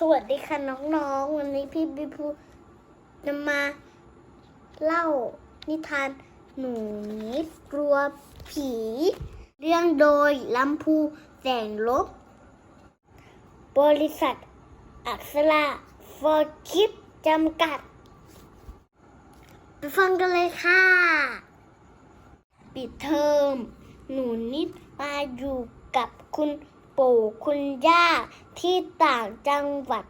สวัสดีค่ะน้องๆ วันนี้พี่บิพูนำมาเล่านิทานหนูนิดกลัวผี เรื่องโดยลำพูแสงลบบริษัท อักษราฟอร์คิปจำกัด ไปฟังกันเลยค่ะ ปิดเทอมหนูนิดมาอยู่กับคุณ ปู่คุณย่าที่ต่างจังหวัด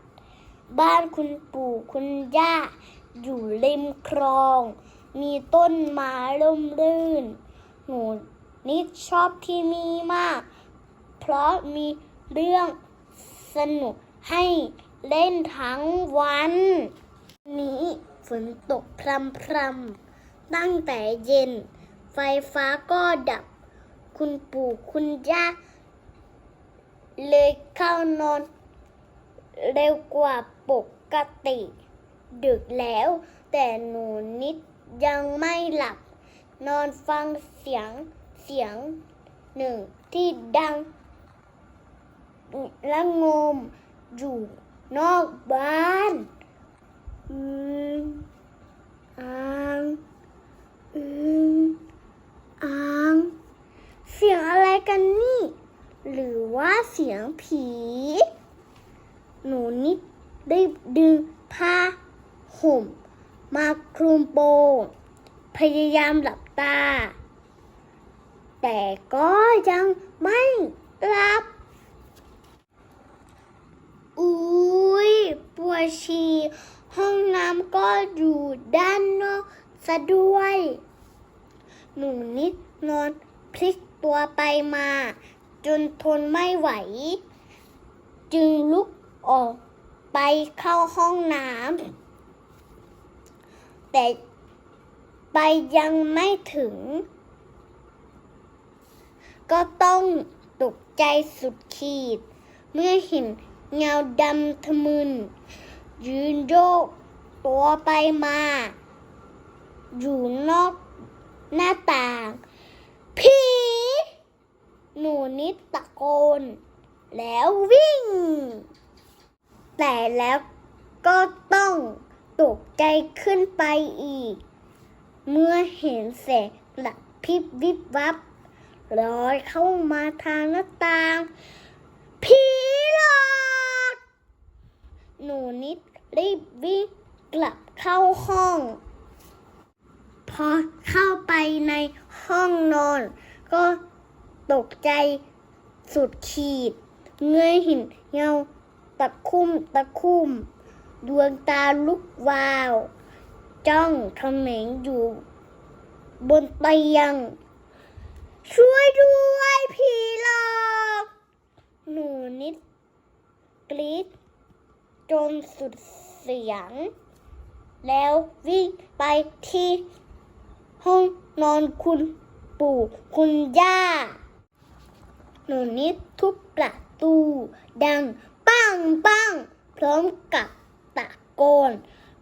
บ้านคุณปู่คุณย่า อยู่ริมคลอง มีต้นไม้ร่มรื่น หนูนิดชอบที่นี่มาก เพราะมีเรื่องสนุกให้เล่นทั้งวัน นี้ฝนตกพรำพรำตั้งแต่เย็น ไฟฟ้าก็ดับ คุณปู่คุณย่า เลยเข้านอน เร็วกว่าปกติ ดึกแล้ว แต่หนูนิดยังไม่หลับ นอนฟังเสียงเสียงหนึ่งที่ดังและงมอยู่นอกบ้านอืมอ่างอืมอ่าง เสียงอะไรกันนี่ หรือว่าเสียงผี หนูนิดได้ดึงผ้าห่ม มาคลุมโปงพยายามหลับตา แต่ก็ยังไม่หลับ อุ้ยปวดฉี่ห้องน้ำก็อยู่ด้านนอกซะด้วย หนูนิดนอนพลิกตัวไปมา จนทนไม่ไหว จึงลุกออกไปเข้าห้องน้ำแต่ไปยังไม่ถึง ก็ต้องตกใจสุดขีด เมื่อเห็นเงาดำทะมึน ยืนโยกตัวไปมา อยู่นอกหน้าต่างผี หนูนิดตะโกน แล้ววิ่ง แต่แล้วก็ต้องตกใจขึ้นไปอีก เมื่อเห็นแสงกระพริบวิบวับลอยเข้ามาทางหน้าต่าง ผีหลอกหนูนิดรีบวิ่งกลับเข้าห้อง พอเข้าไปในห้องนอน ก็ ตกใจสุดขีด เงยห็นเงาตะคุ่มตะคุ่ม ดวงตาลุกวาว จ้องเขม็งอยู่บนเตียง ช่วยด้วยผีหลอก หนูนิด กรีดจนสุดเสียง แล้ววิ่งไปที่ห้องนอนคุณปู่คุณย่า หนูนิดทุบประตู ดังปังปังพร้อมกับตะโกน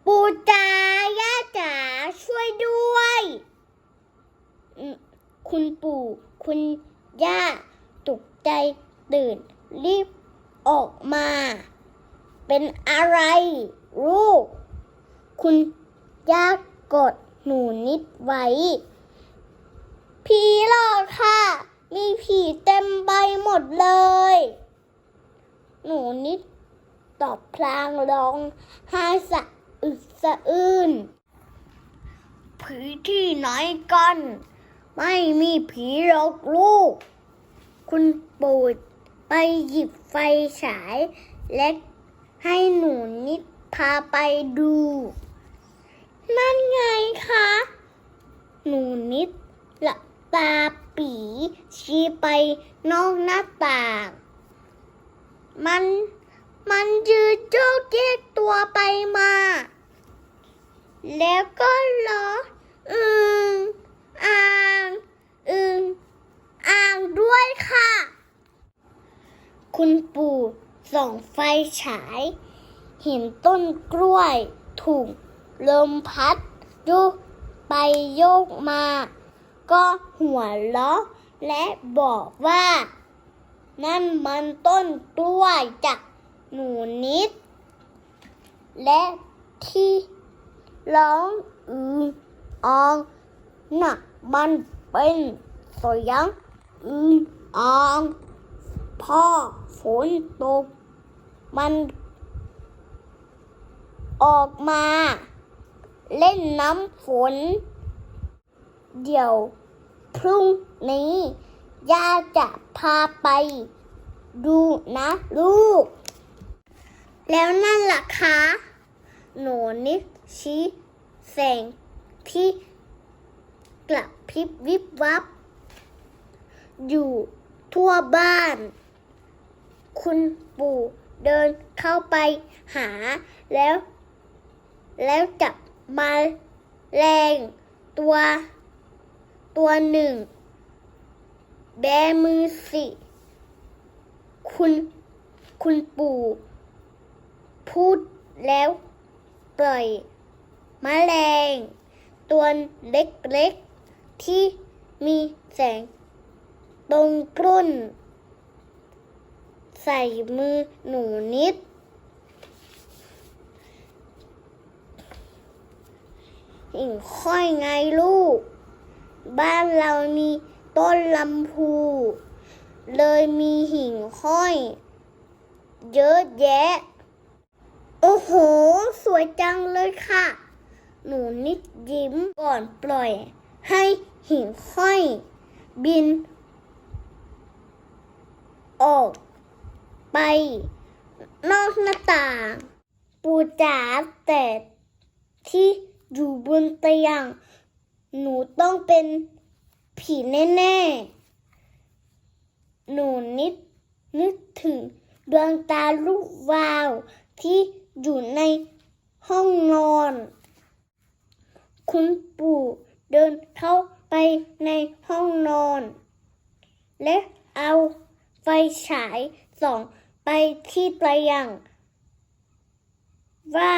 ปู่จ๋าย่าจ๋าช่วยด้วย คุณปู่ คุณย่าตกใจตื่น รีบออกมา เป็นอะไร ลูก คุณย่ากดหนูนิดไว้ผีหลอกค่ะ มีผีเต็มใบหมดเลย หนูนิดตอบพลางร้องไห้สะอึกสะอื้นผีที่ไหนกัน ไม่มีผีหรอกลูก คุณปู่ไปหยิบไฟฉายและให้หนูนิดพาไปดู นั่นไงคะ หนูนิด หลับตาปีชี้ไปนอกหน้าต่าง มันมันยืนโจกเยกตัวไปมา แล้วก็ร้ออึงอ่างอึงอ่างด้วยค่ะ คุณปู่ส่องไฟฉาย เห็นต้นกล้วยถูกลมพัดโยกไปโยกมา ก็หัวเราะและบอกว่า นั่นมันต้นกล้วยจากหนูนิด และที่ร้องอืออองน่ะมันเป็นเสียงอืออองพ่อฝนตก มันออกมา เล่นน้ำฝน เดี๋ยวพรุ่งนี้ย่าจะพาไปดูนะลูก แล้วนั่นล่ะคะหนูนิดชี้แสงที่กระพริบวิบวับ อยู่ทั่วบ้าน คุณปู่เดินเข้าไปหาแล้ว แล้วจับมาแรงตัว ตัวหนึ่ง แบมือสิ คุณคุณปู่ พูดแล้วปล่อยมแมลง ตัวเล็กๆ ที่มีแสง ตรงกรุ่น ใส่มือหนูนิดหิ่งค่อยไงลูก บ้านเรามีต้นลำพู เลยมีหิ่งห้อย เยอะแยะ โอ้โห สวยจังเลยค่ะ หนูนิดยิ้มก่อนปล่อย ให้หิ่งห้อย บิน ออก ไป นอกหน้าต่าง ปูจ๋าแต่ที่อยู่บนเตียง หนูต้องเป็นผีแน่ๆ หนูนิดนึกถึงดวงตาลูกวาวที่อยู่ในห้องนอน คุณปู่เดินเข้าไปในห้องนอน และเอาไฟฉายส่องไปที่เตียงว่า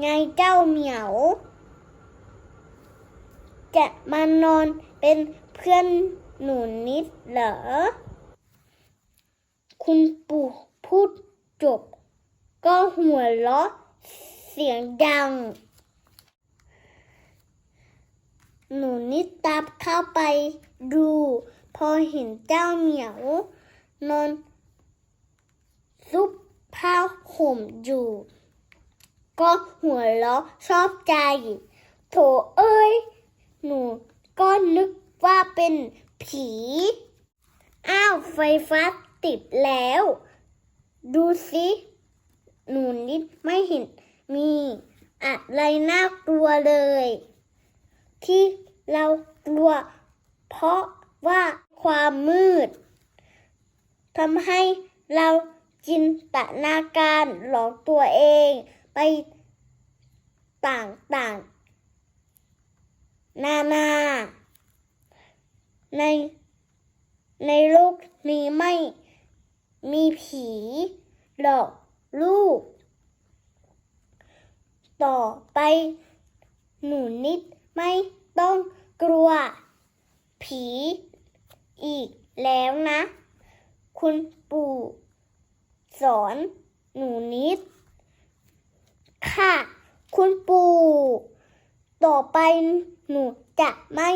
ไงเจ้าเหมียว จะมานอนเป็นเพื่อนหนูนิดเหรอ คุณปู่พูดจบ ก็หัวเราะเสียงดัง หนูนิดตามเข้าไปดู พอเห็นเจ้าเหมียวนอนซุปผ้าห่มอยู่ ก็หัวเราะชอบใจ โถเอ้ย หนูก็นึกว่าเป็นผี อ้าวไฟฟ้าติดแล้ว ดูสิหนูนิดไม่เห็นมีอะไรน่ากลัวเลย ที่เรากลัว เพราะว่าความมืดทำให้เราจินตนาการหลอกตัวเองไปต่างๆ นานา ใน ในโลกนี้ไม่มีผีหลอกลูก ต่อไป หนูนิดไม่ต้องกลัว ผีอีกแล้วนะ คุณปู่สอนหนูนิด ค่ะ คุณปู่ ต่อไปหนูจะไม่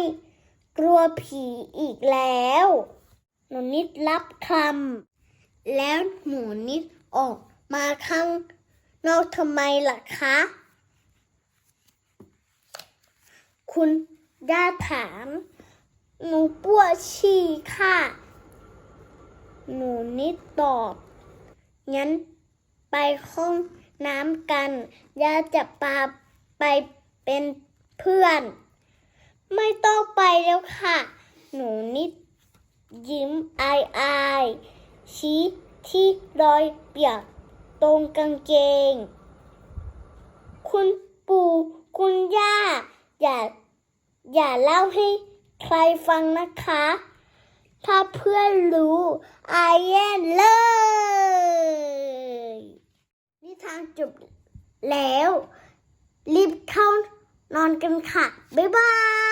กลัวผีอีกแล้ว หนูนิดรับคำแล้วหนูนิดออกมาข้างนอกทำไมล่ะคะ คุณย่าถาม หนูปวดฉี่ค่ะ หนูนิดตอบ งั้นไปห้องน้ำกันย่าจะพาไปเป็น พื่อน ไม่ต้องไปแล้วค่ะ หนูนิดยิ้มอายอายชี้ที่รอยเปียกตรงกางเกง คุณปู่คุณย่า อย่า อย่าเล่าให้ใครฟังนะคะ ถ้าเพื่อนรู้อายแย่เลย นิทานจบแล้ว รีบเข้า นอนกันค่ะ บ๊ายบาย